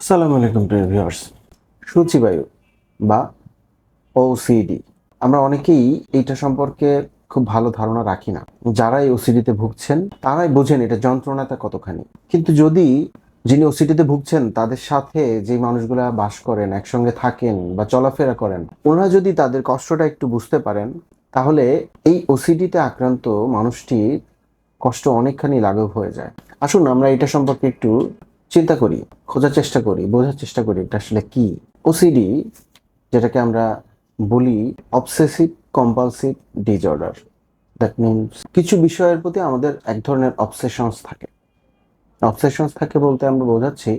আসসালামু আলাইকুম, প্রিয় ভিউয়ার্স সূচিবায়ু বা ওসিডি আমরা অনেকেই এইটা সম্পর্কে খুব ভালো ধারণা রাখি না। যারা এই ওসিডিতে ভুগছেন, তারাই বোঝেন এটা যন্ত্রণাটা কতখানি। কিন্তু যদি যিনি ওসিডিতে ভুগছেন, তাদের সাথে যে মানুষগুলা বাস করেন, একসঙ্গে থাকেন বা চলাফেরা করেন, ওনারা যদি তাদের কষ্টটা একটু বুঝতে পারেন, তাহলে এই ওসিডিতে আক্রান্ত মানুষটি কষ্ট অনেকখানি লাঘব হয়ে যায়। আসুন, আমরা এটা সম্পর্কে একটু চিন্তা করি, খোঁজার চেষ্টা করি, বোঝার চেষ্টা করি এটা আসলে কি। ওসিডি যেটাকে আমরা বলি obsessive compulsive disorder that means কিছু বিষয়ের প্রতি আমাদের এক ধরনের অবসেশনস থাকে। অবসেশনস থাকে বলতে আমরা বোঝাচ্ছি,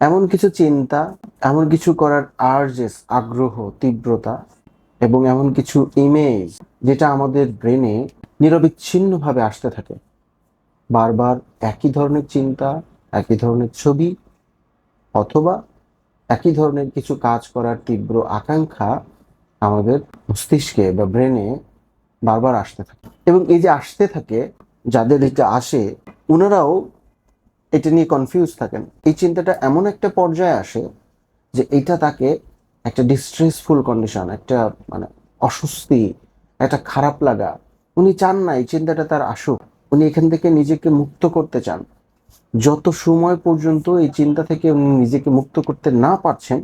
এমন কিছু চিন্তা, এমন কিছু করার আর্জেস আগ্রহ, তীব্রতা, এবং এমন কিছু ইমেজ যেটা আমাদের ব্রেনে নিরবিচ্ছিন্নভাবে আসতে থাকে। বারবার একই ধরনের চিন্তা একই ধরনের ছবি অথবা একই ধরনের কিছু কাজ করার তীব্র আকাঙ্ক্ষা আমাদের মস্তিষ্কে বা ব্রেনে বারবার আসতে থাকে। এবং এই যে আসতে থাকে, যাদের এটা আসে ওনারাও এটা নিয়ে কনফিউজ থাকেন। এই চিন্তাটা এমন একটা পর্যায়ে আসে যে এটা তাকে একটা ডিস্ট্রেসফুল কন্ডিশন একটা মানে অস্বস্তি, একটা খারাপ লাগা, উনি চান না এই চিন্তাটা তার আসুক। উনি এখান থেকে নিজেকে মুক্ত করতে চান। যত সময় পর্যন্ত এই চিন্তা থেকে উনি নিজেকে মুক্ত করতে না পারছেন,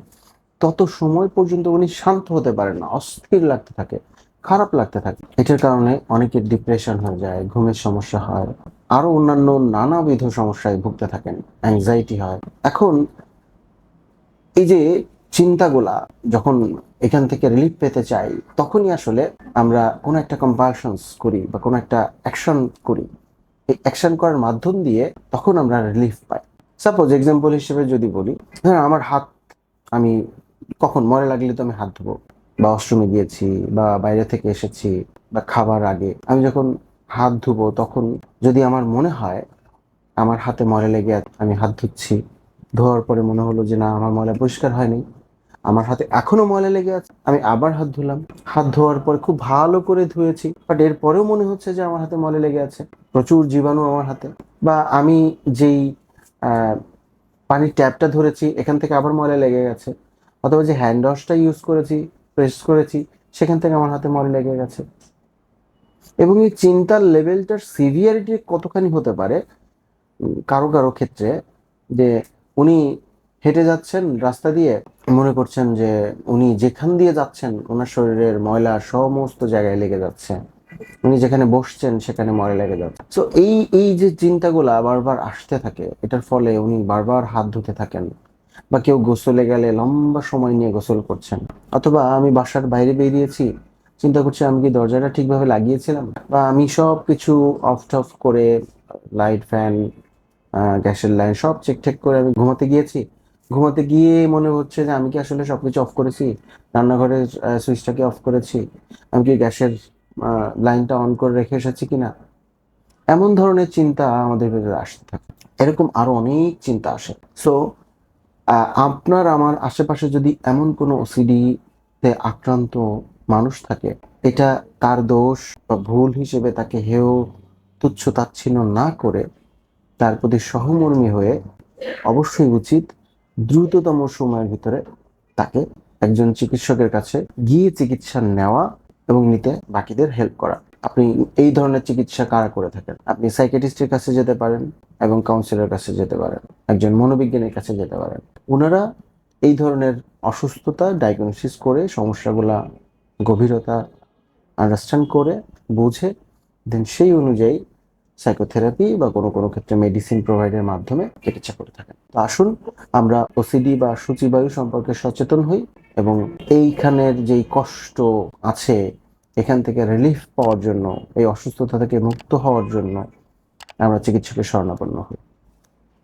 তত সময় পর্যন্ত উনি শান্ত হতে পারেন না, অস্থির লাগতে থাকে, খারাপ লাগতে থাকে। এটার কারণে অনেকের ডিপ্রেশন হয়ে যায়, ঘুমের সমস্যা হয়, আরও অন্যান্য নানাবিধ সমস্যায় ভুগতে থাকেন অ্যাংজাইটি হয়। এখন এই যে চিন্তাগুলা যখন এখান থেকে রিলিফ পেতে চাই, তখনই আসলে আমরা কোনো একটা কম্পালশনস করি বা কোনো একটা অ্যাকশন করি। এই অ্যাকশন করার মাধ্যম দিয়ে তখন আমরা রিলিফ পাই। সাপোজ এক্সাম্পল হিসেবে যদি বলি হ্যাঁ আমার হাত, আমি কখন মরে লাগলে তো আমি হাত ধোবো, বা অষ্টমে গিয়েছি, বা বাইরে থেকে এসেছি, বা খাবার আগে, আমি যখন হাত ধুবো তখন যদি আমার মনে হয়, আমার হাতে ময়লা লেগে আমি হাত ধুচ্ছি, ধোয়ার পরে মনে হলো যে না, আমার ময়লা পরিষ্কার হয়নি আমার হাতে এখনও ময়লা লেগে আছে। আমি আবার হাত ধুলাম। হাত ধোয়ার পর খুব ভালো করে ধুয়েছি বাট এরপরেও মনে হচ্ছে যে আমার হাতে ময়লা লেগে আছে। প্রচুর জীবাণু আমার হাতে। বা আমি যেই পানির ট্যাপটা ধরেছি, এখান থেকে আবার ময়লা লেগে গেছে। অথবা যে হ্যান্ড ওয়াশটা ইউজ করেছি প্রেস করেছি, সেখান থেকে আমার হাতে ময়লা লেগে গেছে। এবং এই চিন্তার লেভেলটার সিভিয়ারিটি কতখানি হতে পারে? কারও কারও ক্ষেত্রে যে উনি হেঁটে যাচ্ছেন, রাস্তা দিয়ে মনে করছেন যে উনি যেখান দিয়ে যাচ্ছেন, ওনার শরীরের ময়লা সমস্ত জায়গায় লেগে যাচ্ছে। উনি যেখানে বসছেন, সেখানে ময়লা লেগে যাচ্ছে। তো এই এই যে চিন্তাগুলা বারবার আসতে থাকে, এটার ফলে উনি বারবার হাত ধুতে থাকেন বা কেউ গোসলে গেলে লম্বা সময় নিয়ে গোসল করছেন। অথবা আমি বাসার বাইরে বেরিয়েছি, চিন্তা করছি আমি কি দরজাটা ঠিকভাবে লাগিয়েছিলাম? বা আমি সব কিছু অফ টফ করে, লাইট ফ্যান গ্যাসের লাইন সব চেক ঠেক করে আমি ঘুমাতে গিয়েছি। ঘুমাতে গিয়ে মনে হচ্ছে যে আমি কি আসলে সবকিছু অফ করেছি? রান্নাঘরের সুইচটাকে অফ করেছি? আমি কি গ্যাসের লাইনটা অন করে রেখে এসেছি কিনা? এমন ধরনের চিন্তা আমাদের ভেতরে আসতে থাকে। এরকম আরও অনেক চিন্তা আসে। সো আপনার, আমার আশেপাশে যদি এমন কোনো ওসিডিতে আক্রান্ত মানুষ থাকে, এটা তার দোষ বা ভুল হিসেবে তাকে হেয়, তুচ্ছ তাচ্ছিন্ন না করে তার প্রতি সহমর্মী হয়ে অবশ্যই উচিত দ্রুততম সময়ের ভিতরে তাকে একজন চিকিৎসকের কাছে গিয়ে চিকিৎসা নেওয়া এবং নিতে বাকিদের হেল্প করা। আপনি এই ধরনের চিকিৎসা কারা করে থাকেন? আপনি সাইকেটিস্টের কাছে যেতে পারেন এবং কাউন্সিলর কাছে যেতে পারেন, একজন মনোবিজ্ঞানীর কাছে যেতে পারেন। ওনারা এই ধরনের অসুস্থতা ডায়াগনোসিস করে, সমস্যাগুলা গভীরতা আন্ডারস্ট্যান্ড করে, বুঝে দেন সেই অনুযায়ী সাইকোথেরাপি বা কোনো কোনো ক্ষেত্রে মেডিসিন প্রোভাইডের মাধ্যমে চিকিৎসা করে থাকেন। তো আসুন, আমরা ওসিডি বা সূচিবায়ু সম্পর্কে সচেতন হই এবং এইখানের যেই কষ্ট আছে, এখান থেকে রিলিফ পাওয়ার জন্য, এই অসুস্থতা থেকে মুক্ত হওয়ার জন্য আমরা চিকিৎসকের শরণাপন্ন হই।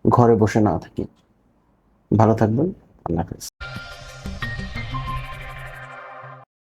ঘরে বসে না থাকি। ভালো থাকবেন। আল্লাহ হাফেজ।